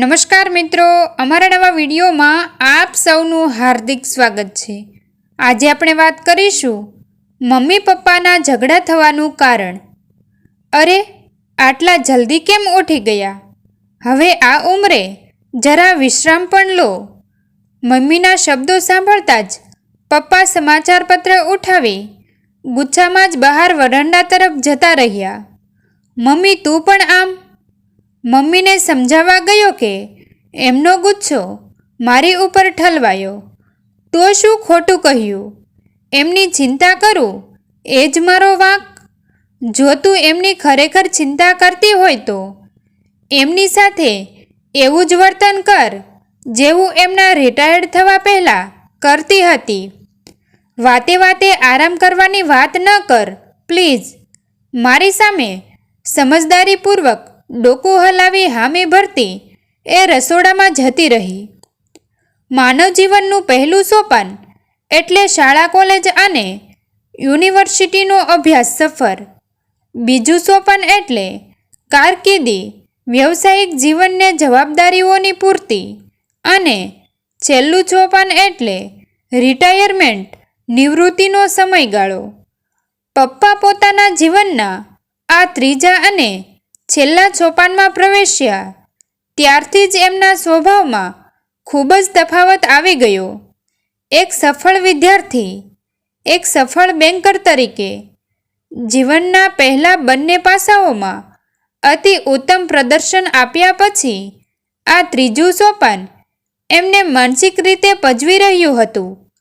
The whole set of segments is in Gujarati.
નમસ્કાર મિત્રો, અમારા નવા વિડીયોમાં આપ સૌનું હાર્દિક સ્વાગત છે. આજે આપણે વાત કરીશું મમ્મી પપ્પાના ઝઘડા થવાનું કારણ. અરે, આટલા જલ્દી કેમ ઉઠી ગયા? હવે આ ઉંમરે જરા વિશ્રામ પણ લો. મમ્મીના શબ્દો સાંભળતા જ પપ્પા સમાચાર પત્ર ઉઠાવી ગુચ્છામાં જ બહાર વરંડા તરફ જતા રહ્યા. મમ્મી, તું પણ આમ? મમ્મીને સમજાવવા ગયો કે, એમનો ગુચ્છો મારી ઉપર ઠલવાયો. તો શું ખોટું કહ્યું? એમની ચિંતા કરું? એ જ મારો વાંક? જો તું એમની ખરેખર ચિંતા કરતી હોય તો, એમની સાથે એવું જ વર્તન કર, જેવું એમના રિટાયર્ડ થવા પહેલાં કરતી હતી. વાતે વાતે આરામ કરવાની વાત ન કર પ્લીઝ મારી સામે સમજદારીપૂર્વક ડોકું હલાવી હામી ભરતી એ રસોડામાં જતી રહી. માનવ જીવનનું પહેલું સોપાન એટલે શાળા, કોલેજ અને યુનિવર્સિટીનો અભ્યાસ સફર. બીજું સોપાન એટલે કારકિર્દી, વ્યવસાયિક જીવનને જવાબદારીઓની પૂર્તિ અને છેલ્લું સોપાન એટલે રિટાયરમેન્ટ નિવૃત્તિનો સમયગાળો. પપ્પા પોતાના જીવનના આ ત્રીજા અને છેલ્લા સોપાનમાં પ્રવેશ્યા. ત્યારથી જ એમના સ્વભાવમાં ખૂબ જ તફાવત આવી ગયો. એક સફળ વિદ્યાર્થી, એક સફળ બેન્કર તરીકે. જીવનના પહેલા બંને પાસાઓમાં અતિ ઉત્તમ પ્રદર્શન આપ્યા પછી આ ત્રીજું સોપાન એમને માનસિક રીતે પજવી રહ્યું હતું.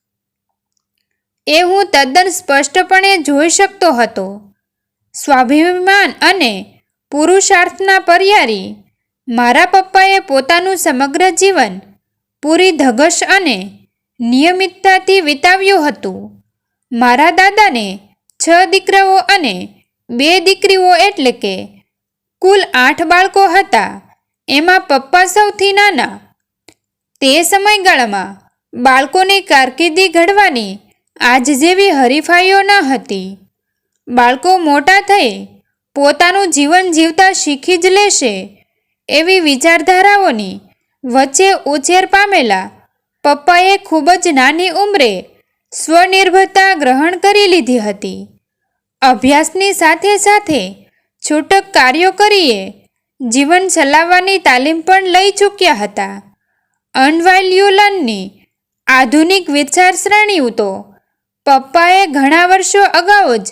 એ હું તદ્દન સ્પષ્ટપણે જોઈ શકતો હતો. સ્વાભિમાન અને પુરુષાર્થના પર્યારી. મારા પપ્પાએ પોતાનું સમગ્ર જીવન પૂરી ધગશ અને નિયમિતતાથી વિતાવ્યું હતું. મારા દાદાને છ દીકરાઓ અને બે દીકરીઓ એટલે કે કુલ આઠ બાળકો હતા. એમાં પપ્પા સૌથી નાના. તે સમયગાળામાં બાળકોની કારકિર્દી ઘડવાની આજ જેવી હરીફાઈઓ ન હતી. બાળકો મોટા થઈ પોતાનું જીવન જીવતા શીખી જ લેશે. એવી વિચારધારાઓની વચ્ચે ઉછેર પામેલા પપ્પાએ ખૂબ જ નાની ઉંમરે સ્વનિર્ભરતા ગ્રહણ કરી લીધી હતી. અભ્યાસની સાથે સાથે છૂટક કાર્યો કરીએ, જીવન ચલાવવાની તાલીમ પણ લઈ ચૂક્યા હતા. અનવાલ્યુલનની આધુનિક વિચારસરણીઓ તો પપ્પાએ ઘણા વર્ષો અગાઉ જ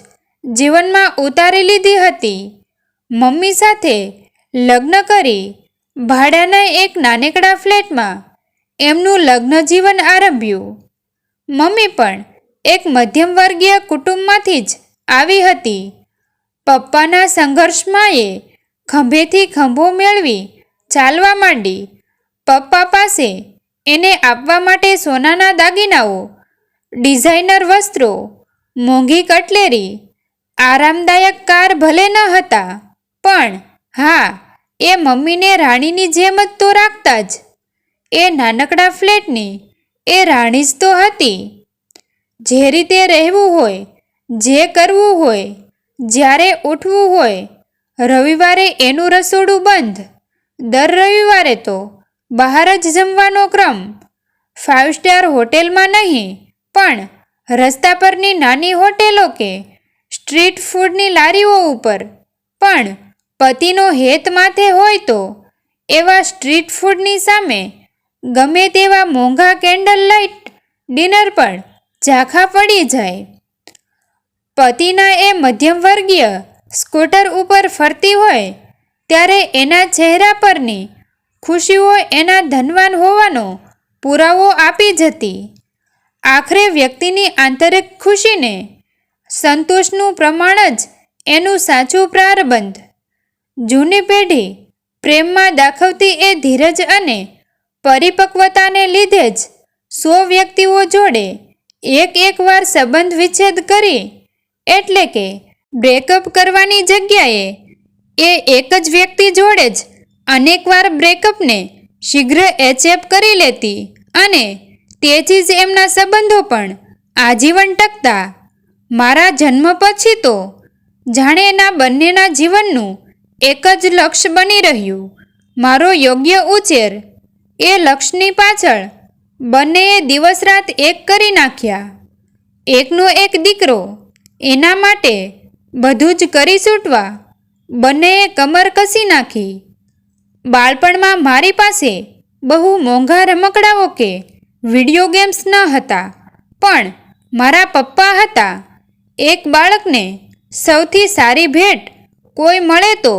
જીવનમાં ઉતારી લીધી હતી. મમ્મી સાથે લગ્ન કરી ભાડાના એક નાનકડા ફ્લેટમાં એમનું લગ્ન જીવન આરંભ્યું. મમ્મી પણ એક મધ્યમ વર્ગીય કુટુંબમાંથી જ આવી હતી. પપ્પાના સંઘર્ષમાં એ ખંભેથી ખંભો મેળવી ચાલવા માંડી. પપ્પા પાસે એને આપવા માટે સોનાના દાગીનાઓ, ડિઝાઇનર વસ્ત્રો, મોંઘી કટલેરી આરામદાયક કાર ભલે ન હતા, પણ હા, એ મમ્મીને રાણીની જેમ જ તો રાખતા જ. એ નાનકડા ફ્લેટની, એ રાણી જ તો હતી. જે રીતે રહેવું હોય, જે કરવું હોય, જ્યારે ઉઠવું હોય, રવિવારે એનું રસોડું બંધ, દર રવિવારે તો બહાર જ જમવાનો ક્રમ. ફાઇવ સ્ટાર હોટેલમાં નહીં, પણ રસ્તા પરની નાની હોટેલો કે સ્ટ્રીટ ફૂડની લારીઓ ઉપર. પણ પતિનો હેત માથે હોય તો એવા સ્ટ્રીટ ફૂડની સામે ગમે તેવા મોંઘા કેન્ડલ લાઇટ ડિનર પણ ઝાંખા પડી જાય. પતિના એ મધ્યમ વર્ગીય સ્કૂટર ઉપર ફરતી હોય ત્યારે એના ચહેરા પરની ખુશીઓ એના ધનવાન હોવાનો પુરાવો આપી જતી. આખરે વ્યક્તિની આંતરિક ખુશીને સંતોષનું પ્રમાણ જ એનું સાચું પ્રારબંધ જૂની પેઢી પ્રેમમાં દાખવતી એ ધીરજ અને પરિપક્વતાને લીધે જ સો વ્યક્તિઓ જોડે એક એક વાર સંબંધ વિચ્છેદ કરી, એટલે કે બ્રેકઅપ કરવાની જગ્યાએ એ એક જ વ્યક્તિ જોડે જ અનેકવાર બ્રેકઅપને શીઘ્ર એચેપ કરી લેતી અને તેથી જ એમના સંબંધો પણ આજીવન ટકતા મારા જન્મ પછી તો જાણે એના બંનેના જીવનનું એક જ લક્ષ્ય બની રહ્યું. મારો યોગ્ય ઉછેર એ લક્ષ્યની પાછળ બંનેએ દિવસ રાત એક કરી નાખ્યા. એકનો એક દીકરો એના માટે બધું જ કરી છૂટવા બંનેએ કમર કસી નાખી. બાળપણમાં મારી પાસે બહુ મોંઘા રમકડાઓ કે વીડિયો ગેમ્સ ન હતા, પણ મારા પપ્પા હતા. એક બાળકને સૌથી સારી ભેટ કોઈ મળે તો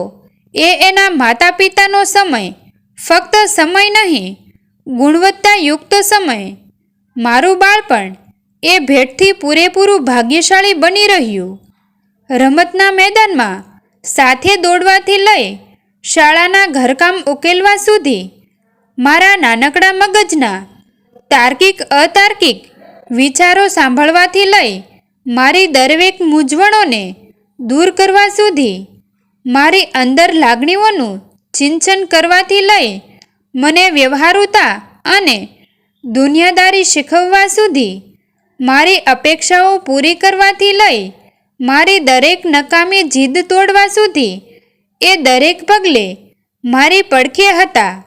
એ એના માતા પિતાનો સમય ફક્ત સમય નહીં, ગુણવત્તાયુક્ત સમય. મારું બાળપણ એ ભેટથી પૂરેપૂરું ભાગ્યશાળી બની રહ્યું. રમતના મેદાનમાં સાથે દોડવાથી લઈ શાળાના ઘરકામ ઉકેલવા સુધી મારા નાનકડા મગજના તાર્કિક અતાર્કિક વિચારો સાંભળવાથી લઈ મારી દરેક મૂંઝવણોને દૂર કરવા સુધી મારી અંદર લાગણીઓનું ચિંતન કરવાથી લઈ મને વ્યવહારુતા અને દુનિયાદારી શીખવવા સુધી મારી અપેક્ષાઓ પૂરી કરવાથી લઈ મારી દરેક નકામી જીદ તોડવા સુધી એ દરેક પગલે મારી પડખે હતા.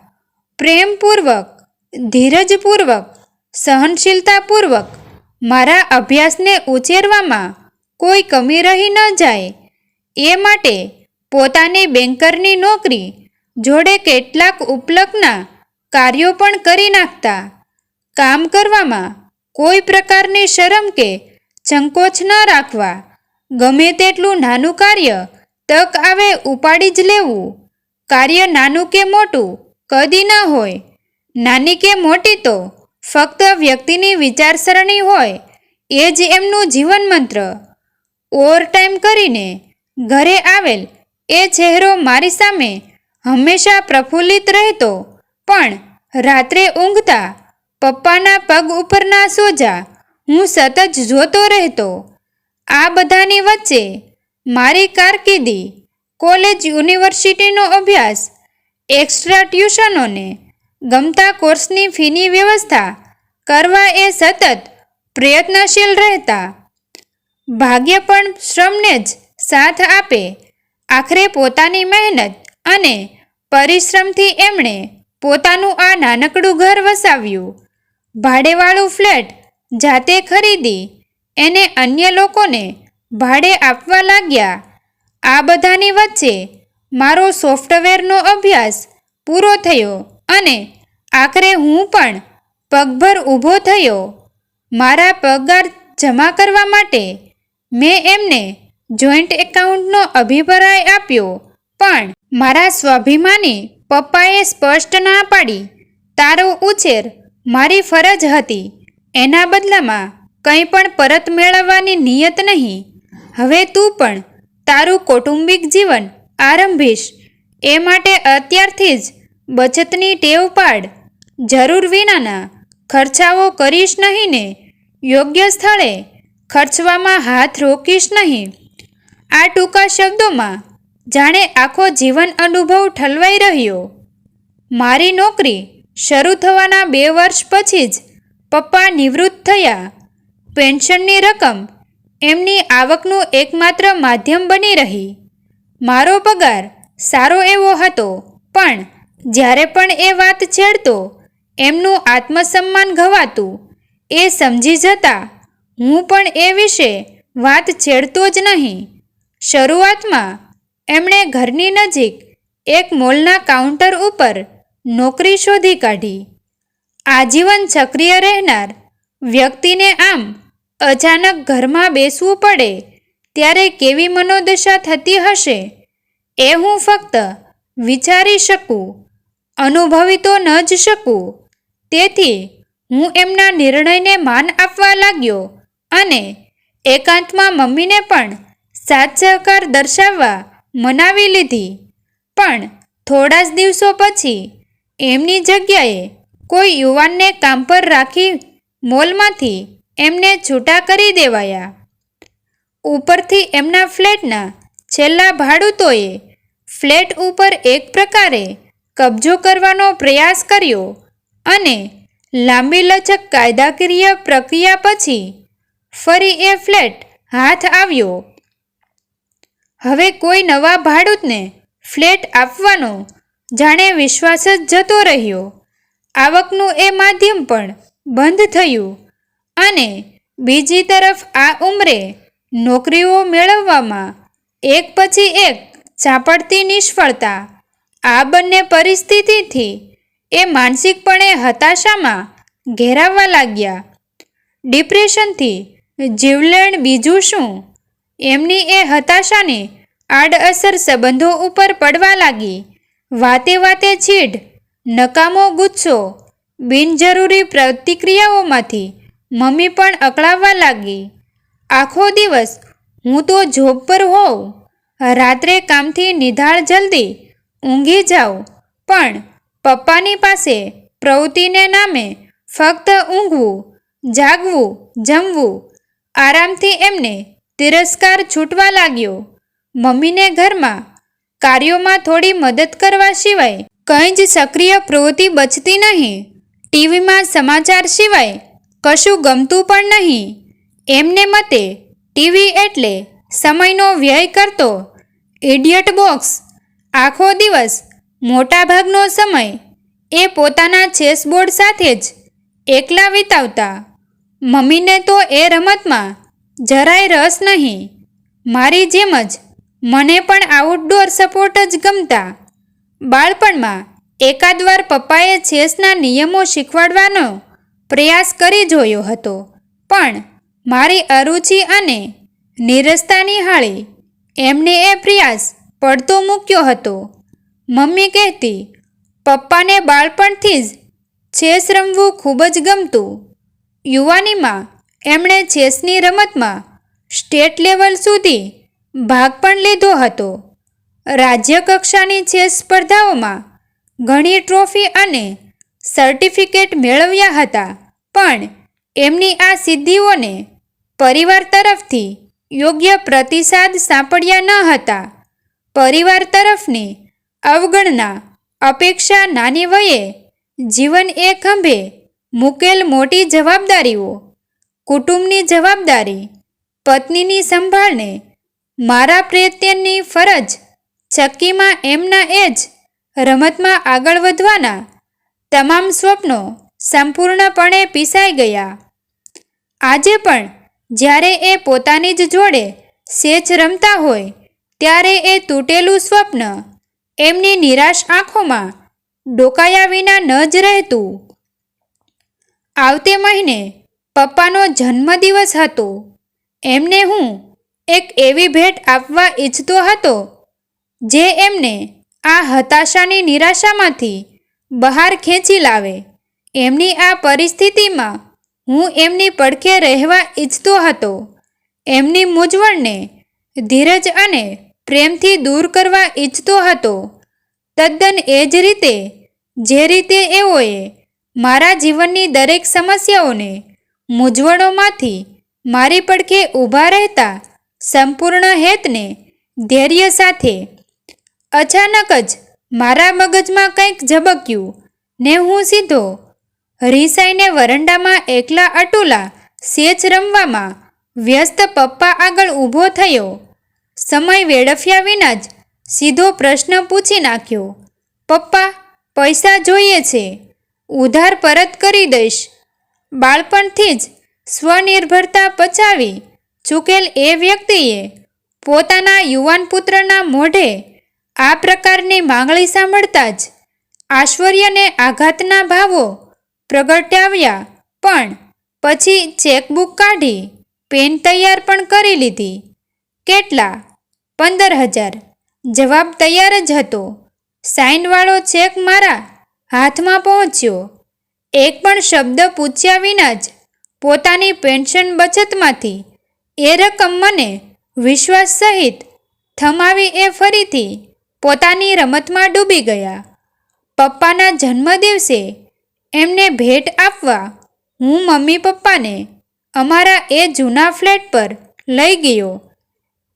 પ્રેમપૂર્વક, ધીરજપૂર્વક, સહનશીલતાપૂર્વક મારા અભ્યાસને ઉછેરવામાં કોઈ કમી રહી ન જાય. એ માટે પોતાની બેન્કરની નોકરી જોડે કેટલાક ઉપલકના કાર્યો પણ કરી નાખતા. કામ કરવામાં કોઈ પ્રકારની શરમ કે સંકોચ ન રાખવા. ગમે તેટલું નાનું કાર્ય તક આવે ઉપાડી જ લેવું. કાર્ય નાનું કે મોટું કદી ન હોય. નાની કે મોટી તો ફક્ત વ્યક્તિની વિચારસરણી હોય, એ જ એમનું જીવન મંત્ર ઓવરટાઈમ કરીને ઘરે આવેલ એ ચહેરો મારી સામે હંમેશા પ્રફુલ્લિત રહેતો, પણ રાત્રે ઊંઘતા પપ્પાના પગ ઉપરના સોજા હું સતત જોતો રહેતો. આ બધાની વચ્ચે મારી કારકિર્દી કોલેજ યુનિવર્સિટીનો અભ્યાસ, એક્સ્ટ્રા ટ્યુશનોને ગમતા કોર્સની ફીની વ્યવસ્થા કરવા એ સતત પ્રયત્નશીલ રહેતા. ભાગ્ય પણ શ્રમને જ સાથ આપે. આખરે પોતાની મહેનત અને પરિશ્રમથી એમણે પોતાનું આ નાનકડું ઘર વસાવ્યું. ભાડેવાળું ફ્લેટ જાતે ખરીદી એને અન્ય લોકોને ભાડે આપવા લાગ્યા. આ બધાની વચ્ચે મારો સોફ્ટવેરનો અભ્યાસ પૂરો થયો. અને આખરે હું પણ પગભર ઊભો થયો. મારા પગાર જમા કરવા માટે મેં એમને જોઈન્ટ એકાઉન્ટનો અભિપ્રાય આપ્યો, પણ મારા સ્વાભિમાની પપ્પાએ સ્પષ્ટ ના પાડી. તારો ઉછેર મારી ફરજ હતી. એના બદલામાં કંઈ પણ પરત મેળવવાની નિયત નહીં. હવે તું પણ તારું કૌટુંબિક જીવન આરંભીશ. એ માટે અત્યારથી જ બચતની ટેવ પાડ. જરૂર વિનાના ખર્ચાઓ કરીશ નહીં ને. યોગ્ય સ્થળે ખર્ચવામાં હાથ રોકીશ નહીં. આ ટૂંકા શબ્દોમાં, જાણે આખો જીવન અનુભવ ઠલવાઈ રહ્યો. મારી નોકરી શરૂ થવાના બે વર્ષ પછી જ પપ્પા નિવૃત્ત થયા. પેન્શનની રકમ એમની આવકનું એકમાત્ર માધ્યમ બની રહી. મારો પગાર સારો એવો હતો, પણ જ્યારે પણ એ વાત છેડતો, એમનું આત્મસન્માન ઘવાતું એ સમજી જતા, હું પણ એ વિશે વાત છેડતો જ નહીં. શરૂઆતમાં, એમણે ઘરની નજીક એક મોલના કાઉન્ટર ઉપર નોકરી શોધી કાઢી. આજીવન સક્રિય રહેનાર વ્યક્તિને આમ અચાનક ઘરમાં બેસવું પડે, ત્યારે કેવી મનોદશા થતી હશે, એ હું ફક્ત વિચારી શકું. અનુભવી તો ન જ શકું. તેથી હું એમના નિર્ણયને માન આપવા લાગ્યો અને એકાંતમાં મમ્મીને પણ સાથ સહકાર દર્શાવવા મનાવી લીધી. પણ થોડા જ દિવસો પછી એમની જગ્યાએ કોઈ યુવાનને કામ પર રાખી મોલમાંથી એમને છૂટા કરી દેવાયા. ઉપરથી એમના ફ્લેટના છેલ્લા ભાડૂતોએ ફ્લેટ ઉપર એક પ્રકારે કબજો કરવાનો પ્રયાસ કર્યો અને લાંબી લચક કાયદાકીય પ્રક્રિયા પછી ફરી એ ફ્લેટ હાથ આવ્યો. હવે કોઈ નવા ભાડૂતને ફ્લેટ આપવાનો જાણે વિશ્વાસ જ જતો રહ્યો. આવકનું એ માધ્યમ પણ બંધ થયું અને બીજી તરફ આ ઉંમરે નોકરીઓ મેળવવામાં એક પછી એક ઝાપડતી નિષ્ફળતા આ બંને પરિસ્થિતિથી એ માનસિકપણે હતાશામાં ઘેરાવા લાગ્યા. ડિપ્રેશનથી જીવલેણ બીજું શું? એમની એ હતાશાની આડઅસર સંબંધો ઉપર પડવા લાગી. વાતે વાતે છીડ નકામો ગુસ્સો, બિનજરૂરી પ્રતિક્રિયાઓમાંથી મમ્મી પણ અકળાવવા લાગી. આખો દિવસ હું તો જોબ પર હોઉં. રાત્રે કામથી નિધાળ જલ્દી ઊંઘી જાઉં પણ પપ્પાની પાસે પ્રવૃત્તિને નામે ફક્ત ઊંઘવું, જાગવું, જમવું, આરામથી એમને તિરસ્કાર છૂટવા લાગ્યો. મમ્મીને ઘરમાં કાર્યોમાં થોડી મદદ કરવા સિવાય કંઈ જ સક્રિય પ્રવૃત્તિ બચતી નહીં. ટીવીમાં સમાચાર સિવાય કશું ગમતું પણ નહીં. એમને મતે ટીવી એટલે સમયનો વ્યય કરતો ઇડિયટ બોક્સ આખો દિવસ મોટાભાગનો સમય, એ પોતાના ચેસબોર્ડ સાથે જ એકલા વિતાવતા. મમ્મીને તો એ રમતમાં જરાય રસ નહીં. મારી જેમ જ મને પણ આઉટડોર સપોર્ટ જ ગમતા. બાળપણમાં એકાદ વાર પપ્પાએ ચેસના નિયમો શીખવાડવાનો પ્રયાસ કરી જોયો હતો, પણ મારી અરુચિ અને નીરસતા નિહાળી એમને એ પ્રયાસ પડતો મૂક્યો હતો. મમ્મી કહેતી, પપ્પાને બાળપણથી જ છેસ રમવું ખૂબ જ ગમતું. યુવાનીમાં એમણે છેસની રમતમાં સ્ટેટ લેવલ સુધી ભાગ પણ લીધો હતો. રાજ્ય કક્ષાની ચેસ સ્પર્ધાઓમાં ઘણી ટ્રોફી અને સર્ટિફિકેટ મેળવ્યા હતા, પણ એમની આ સિદ્ધિઓને પરિવાર તરફથી યોગ્ય પ્રતિસાદ સાંપડ્યા ન હતા. પરિવાર તરફની અવગણના અપેક્ષા નાની વયે જીવન એ ખંભે મૂકેલ મોટી જવાબદારીઓ, કુટુંબની જવાબદારી, પત્નીની સંભાળને મારા પ્રત્યેની ફરજ ચક્કીમાં એમના એ જ રમતમાં આગળ વધવાના તમામ સ્વપ્નો સંપૂર્ણપણે પીસાઈ ગયા. આજે પણ જ્યારે એ પોતાની જ જોડે સેચ રમતા હોય ત્યારે એ તૂટેલું સ્વપ્ન, એમની નિરાશ આંખોમાં ડોકાયા વિના ન જ રહેતું. આવતે મહિને પપ્પાનો જન્મદિવસ હતો. એમને હું એક એવી ભેટ આપવા ઈચ્છતો હતો, જે એમને આ હતાશાની નિરાશામાંથી બહાર ખેંચી લાવે. એમની આ પરિસ્થિતિમાં હું એમની પડખે રહેવા ઈચ્છતો હતો. એમની મૂંઝવણને ધીરજ અને પ્રેમથી દૂર કરવા ઈચ્છતો હતો. તદ્દન એ જ રીતે, જે રીતે એઓએ મારા જીવનની દરેક સમસ્યાઓને મૂંઝવણોમાંથી મારી પડખે ઊભા રહેતા સંપૂર્ણ હેતને ધૈર્ય સાથે અચાનક જ મારા મગજમાં કંઈક ઝબક્યું ને હું સીધો રીસાઈને વરંડામાં એકલા અટુલા સેચ રમવામાં વ્યસ્ત પપ્પા આગળ ઊભો થયો. સમય વેડફ્યા વિના જ સીધો પ્રશ્ન પૂછી નાખ્યો. પપ્પા, પૈસા જોઈએ છે. ઉધાર પરત કરી દઈશ. બાળપણથી જ સ્વનિર્ભરતા પચાવી ચૂકેલ એ વ્યક્તિએ પોતાના યુવાન પુત્રના મોઢે આ પ્રકારની માંગણી સાંભળતા જ આશ્ચર્યને આઘાતના ભાવો પ્રગટાવ્યા. પણ પછી ચેકબુક કાઢી પેન તૈયાર પણ કરી લીધી. કેટલા? પંદર હજાર જવાબ તૈયાર જ હતો. સાઇનવાળો ચેક મારા હાથમાં પહોંચ્યો. એક પણ શબ્દ પૂછ્યા વિના જ પોતાની પેન્શન બચતમાંથી એ રકમ મને વિશ્વાસ સહિત થમાવી એ ફરીથી પોતાની રમતમાં ડૂબી ગયા. પપ્પાના જન્મદિવસે એમને ભેટ આપવા હું મમ્મી પપ્પાને અમારા એ જૂના ફ્લેટ પર લઈ ગયો.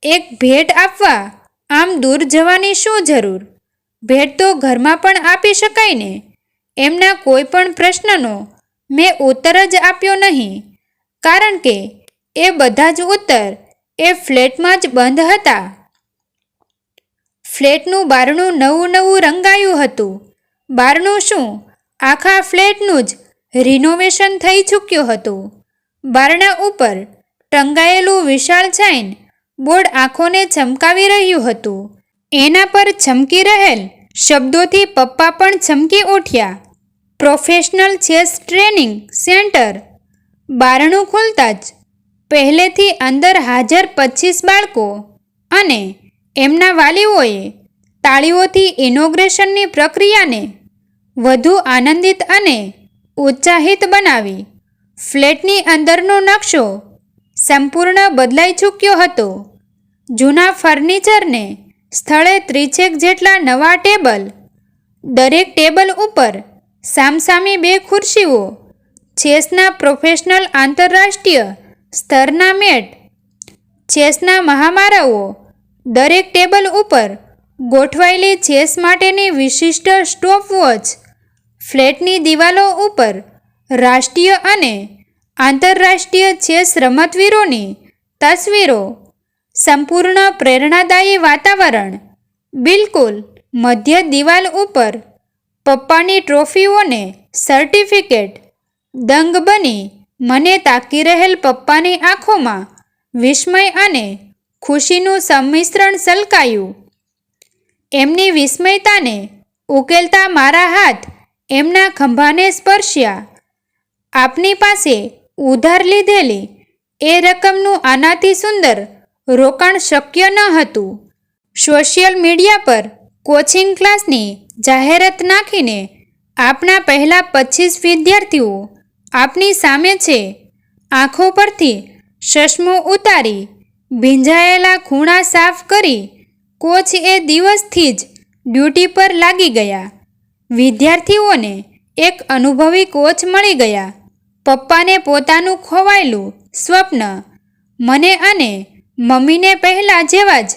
એક ભેટ આપવા? આમ દૂર જવાની શું જરૂર? ભેટ તો ઘરમાં પણ આપી શકાય ને? એમના કોઈ પણ પ્રશ્નનો મેં ઉત્તર જ આપ્યો નહીં. કારણ કે એ બધા જ ઉત્તર એ ફ્લેટમાં જ બંધ હતા. ફ્લેટનું બારણું નવું નવું રંગાયું હતું. બારણું શું? આખા ફ્લેટનું જ રિનોવેશન થઈ ચૂક્યું હતું. બારણા ઉપર ટંગાયેલું વિશાળ ચાઇન બોર્ડ આંખોને ચમકાવી રહ્યું હતું. એના પર ચમકી રહેલ શબ્દોથી પપ્પા પણ ચમકી ઉઠ્યા. Professional chess training centre. બારણું ખુલતા જ પહેલેથી અંદર હાજર પચીસ બાળકો અને એમના વાલીઓએ તાળીઓથી ઇનોગ્રેશનની પ્રક્રિયાને વધુ આનંદિત અને ઉત્સાહિત બનાવી. ફ્લેટની અંદરનો નકશો સંપૂર્ણ બદલાઈ ચૂક્યો હતો. જૂના ફર્નિચરને સ્થળે ત્રિછેક જેટલા નવા ટેબલ, દરેક ટેબલ ઉપર સામસામી બે ખુરશીઓ, ચેસના પ્રોફેશનલ આંતરરાષ્ટ્રીય સ્તરના મેટ, ચેસના મહામારાઓ, દરેક ટેબલ ઉપર ગોઠવાયેલી ચેસ માટેની વિશિષ્ટ સ્ટોપવોચ ફ્લેટની દિવાલો ઉપર રાષ્ટ્રીય અને આંતરરાષ્ટ્રીય ચેસ રમતવીરોની તસવીરો સંપૂર્ણ પ્રેરણાદાયી વાતાવરણ, બિલકુલ મધ્ય દિવાલ ઉપર પપ્પાની ટ્રોફીઓને સર્ટિફિકેટ, દંગ બની મને તાકી રહેલ પપ્પાની આંખોમાં વિસ્મય અને ખુશીનું સંમિશ્રણ સલકાયું. એમની વિસ્મયતાને ઉકેલતા મારા હાથ એમના ખંભાને સ્પર્શ્યા. આપની પાસે ઉધાર લીધેલી એ રકમનું આનાથી સુંદર રોકાણ શક્ય ન હતું. સોશિયલ મીડિયા પર કોચિંગ ક્લાસની જાહેરાત નાખીને આપના પહેલા પચીસ વિદ્યાર્થીઓ આપની સામે છે. આંખો પરથી ચશ્મો ઉતારી ભીંજાયેલા ખૂણા સાફ કરી કોચ એ દિવસથી જ ડ્યુટી પર લાગી ગયા. વિદ્યાર્થીઓને એક અનુભવી કોચ મળી ગયા. પપ્પાને પોતાનું ખોવાયેલું સ્વપ્ન, મને અને મમ્મીને પહેલાં જેવા જ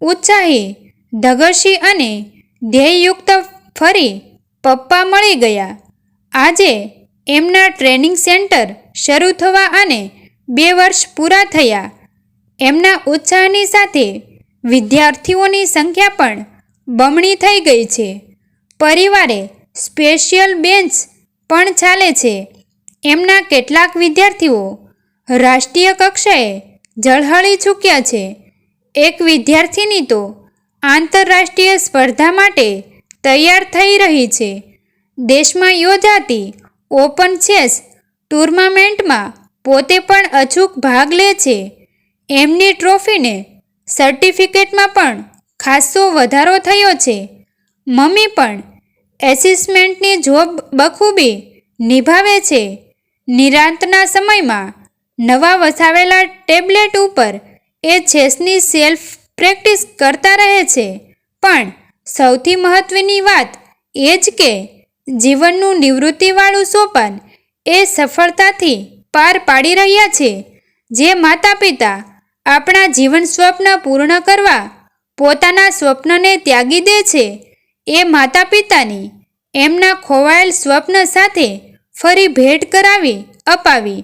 ઉત્સાહી ધગશી અને ધ્યેયયુક્ત ફરી પપ્પા મળી ગયા. આજે એમના ટ્રેનિંગ સેન્ટર શરૂ થવા અને બે વર્ષ પૂરા થયા. એમના ઉત્સાહની સાથે વિદ્યાર્થીઓની સંખ્યા પણ બમણી થઈ ગઈ છે. પરિવારે સ્પેશિયલ બેન્ચ પણ ચાલે છે. એમના કેટલાક વિદ્યાર્થીઓ રાષ્ટ્રીય કક્ષાએ ઝળહળી ચૂક્યા છે. એક વિદ્યાર્થીની તો આંતરરાષ્ટ્રીય સ્પર્ધા માટે તૈયાર થઈ રહી છે. દેશમાં યોજાતી ઓપન ચેસ ટુર્નામેન્ટમાં પોતે પણ અચૂક ભાગ લે છે. એમની ટ્રોફીને સર્ટિફિકેટમાં પણ ખાસ્સો વધારો થયો છે. મમ્મી પણ એસિસમેન્ટની જોબ બખૂબી નિભાવે છે. નિરાંતના સમયમાં નવા વસાવેલા ટેબ્લેટ ઉપર એ ચેસની સેલ્ફ પ્રેક્ટિસ કરતા રહે છે. પણ સૌથી મહત્ત્વની વાત એ જ કે જીવનનું નિવૃત્તિવાળું સોપાન એ સફળતાથી પાર પાડી રહ્યા છે. જે માતા પિતા આપણા જીવન સ્વપ્ન પૂર્ણ કરવા પોતાના સ્વપ્નને ત્યાગી દે છે, એ માતા પિતાની એમના ખોવાયેલ સ્વપ્ન સાથે ફરી ભેટ કરાવી અપાવી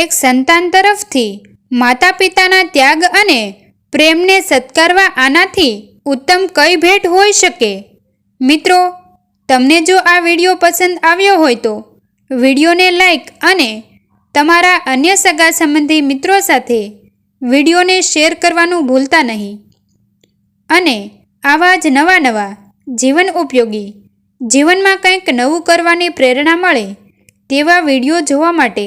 એક સંતાન તરફથી માતા પિતાના ત્યાગ અને પ્રેમને સત્કારવા આનાથી ઉત્તમ કઈ ભેટ હોઈ શકે? મિત્રો, તમને જો આ વીડિયો પસંદ આવ્યો હોય તો વિડીયોને લાઈક અને તમારા અન્ય સગા સંબંધી મિત્રો સાથે વિડીયોને શેર કરવાનું ભૂલતા નહીં. અને આવા જ નવા નવા જીવન ઉપયોગી, જીવનમાં કંઈક નવું કરવાની પ્રેરણા મળે તેવા વીડિયો જોવા માટે